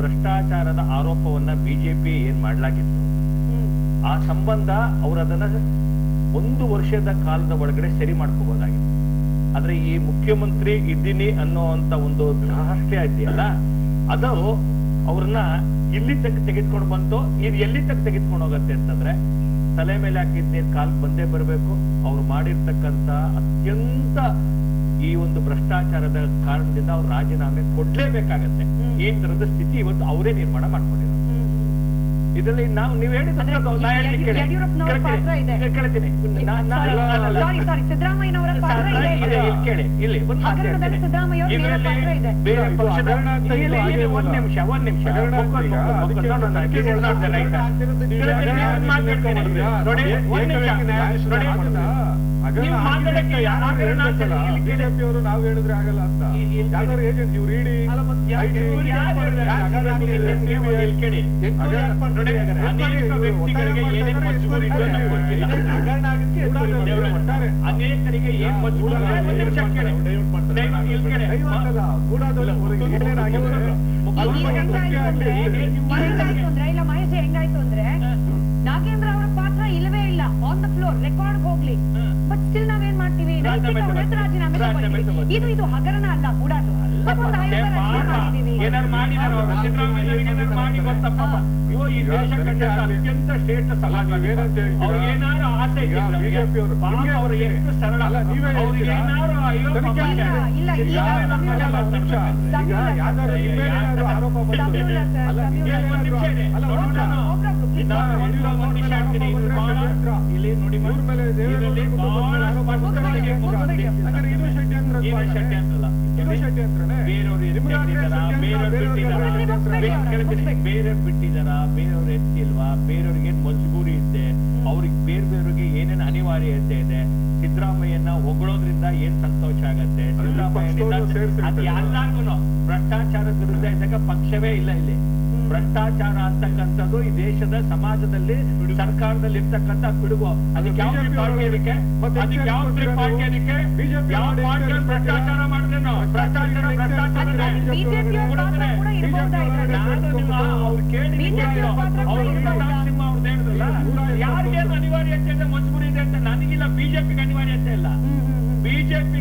ಭ್ರಷ್ಟಾಚಾರದ ಆರೋಪವನ್ನ ಬಿಜೆಪಿ ಏನ್ ಮಾಡ್ಲಾಗಿತ್ತು? ಆ ಸಂಬಂಧ ಅವರದನ್ನ ಒಂದು ವರ್ಷದ ಕಾಲದ ಒಳಗಡೆ ಸರಿ ಮಾಡ್ಕೋಬಹುದಾಗಿತ್ತು ಆದ್ರೆ ಈ ಮುಖ್ಯಮಂತ್ರಿ ಇದ್ದೀನಿ ಅನ್ನೋಂತ ಒಂದು ಧಾರ್ಷ್ಟ್ಯ ಇದೆಯಲ್ಲ ಅದು ಅವ್ರನ್ನ ಇಲ್ಲಿ ತಕ್ಕ ತೆಗೆದುಕೊಂಡು ಬಂತು ಇದು ಎಲ್ಲಿ ತಕ್ಕ ತೆಗೆದುಕೊಂಡು ಹೋಗತ್ತೆ ಅಂತಂದ್ರೆ ತಲೆ ಮೇಲೆ ಹಾಕಿದ್ದ ಕಾಲ್ ಬಂದೇ ಬರಬೇಕು. ಅವ್ರು ಮಾಡಿರ್ತಕ್ಕಂತ ಅತ್ಯಂತ ಈ ಒಂದು ಭ್ರಷ್ಟಾಚಾರದ ಕಾರಣದಿಂದ ಅವ್ರು ರಾಜೀನಾಮೆ ಕೊಡ್ಲೇಬೇಕಾಗತ್ತೆ ಈ ತರದ ಸ್ಥಿತಿ ಇವತ್ತು ಅವರೇ ನಿರ್ಮಾಣ ಮಾಡ್ಕೊಂಡಿರೋದು ಇದರಲ್ಲಿ ನಾವು ನೀವ್ ಹೇಳಿದ್ದು ಸಿದ್ದರಾಮಯ್ಯ ಅವ್ರ ನೀವು ಹೇಳಿದ್ರೆ ಆಗಲ್ಲ ಅಂತ. ಯಾವ್ದಾದ್ರು ಏಜೆನ್ಸಿ ಇವ್ರು ಇಡಿ. ಅನೇಕರಿಗೆ ಏನ್ ಮಜಬೂರಿ ಇಲ್ಲ ಮಾಹಿತಿ ಹೆಂಗಾಯ್ತು ಅಂದ್ರೆ ನಾಗೇಂದ್ರ ಅವರ ಪಾತ್ರ ಇಲ್ಲವೇ ಇಲ್ಲ ಆನ್ ದ ಫ್ಲೋರ್ ರೆಕಾರ್ಡ್ ಹೋಗ್ಲಿ ಬಟ್ ಸ್ಟಿಲ್ ನಾವೇನ್ ಮಾಡ್ತೀವಿ? ನೈತಿಕ ಹೊಣೆತ ರಾಜೀನಾಮೆ ಇದು ಇದು ಹಗರಣ ಅಲ್ಲ ಕೂಡ ಏನಾರು ಮಾಡಿದಾರೋ ಸಿದ್ದರಾಮಯ್ಯನವರಿಗೆ ಏನಾರು ಮಾಡಿ ಗೊತ್ತಪ್ಪ ಅಯ್ಯೋ ಈ ದೇಶ ಕಂಡ ಅತ್ಯಂತ ಶ್ರೇಷ್ಠ ಸಮಾಜ? ಏನಾರು ಆಸೆ ಅವರು ಎಷ್ಟು ಸರಳ ಏನಾರು ಇಲ್ಲ, ನೋಡಿ ಮೇಲೆ ಬೇರೆಯವ್ರು ಬಿಟ್ಟಿದಾರ ಬೇರೆಯವ್ರು ಎತ್ತಿಲ್ವಾ ಬೇರೆಯವ್ರಿಗೆ ಏನ್ ಮಜಬೂರಿ ಇದೆ ಅವ್ರಿಗೆ ಬೇರೆ ಬೇರೆಯವ್ರಿಗೆ ಏನೇನ್ ಅನಿವಾರ್ಯತೆ ಇದೆ? ಸಿದ್ದರಾಮಯ್ಯನ ಹೊಗಳೋದ್ರಿಂದ ಏನ್ ಸಂತೋಷ ಆಗತ್ತೆ? ಸಿದ್ದರಾಮಯ್ಯನಿಂದ ಅದು ಎಲ್ಲಾರ್ಗು ಭ್ರಷ್ಟಾಚಾರದ ವಿರುದ್ಧ ಇದ್ದಾಗ ಪಕ್ಷವೇ ಇಲ್ಲ ಇಲ್ಲಿ. ಭ್ರಷ್ಟಾಚಾರ ಅಂತಕ್ಕಂಥದ್ದು ಈ ದೇಶದ ಸಮಾಜದಲ್ಲಿ ಸರ್ಕಾರದಲ್ಲಿ ಇರ್ತಕ್ಕಂಥ ಪಿಡುಗು ಅದಕ್ಕೆ ಯಾವ ಪಾರ್ಟಿ ಅದಕ್ಕೆ ಯಾವ ಹೆಚ್ಚು ಬಿಜೆಪಿ ಯಾವ ನೋಡಿ ಪಾರ್ಟಿ ಭ್ರಷ್ಟಾಚಾರ ಮಾಡಿದ್ರೆ ಭ್ರಷ್ಟಾಚಾರ ಭ್ರಷ್ಟಾಚಾರ ಯಾರಿಗೇನು ಅನಿವಾರ್ಯತೆ ಇದೆ ಮಜಬೂರಿ ಇದೆ ಅಂತ ನನಗಿಲ್ಲ. ಬಿಜೆಪಿಗೆ ಅನಿವಾರ್ಯತೆ ಇಲ್ಲ. ಬಿಜೆಪಿ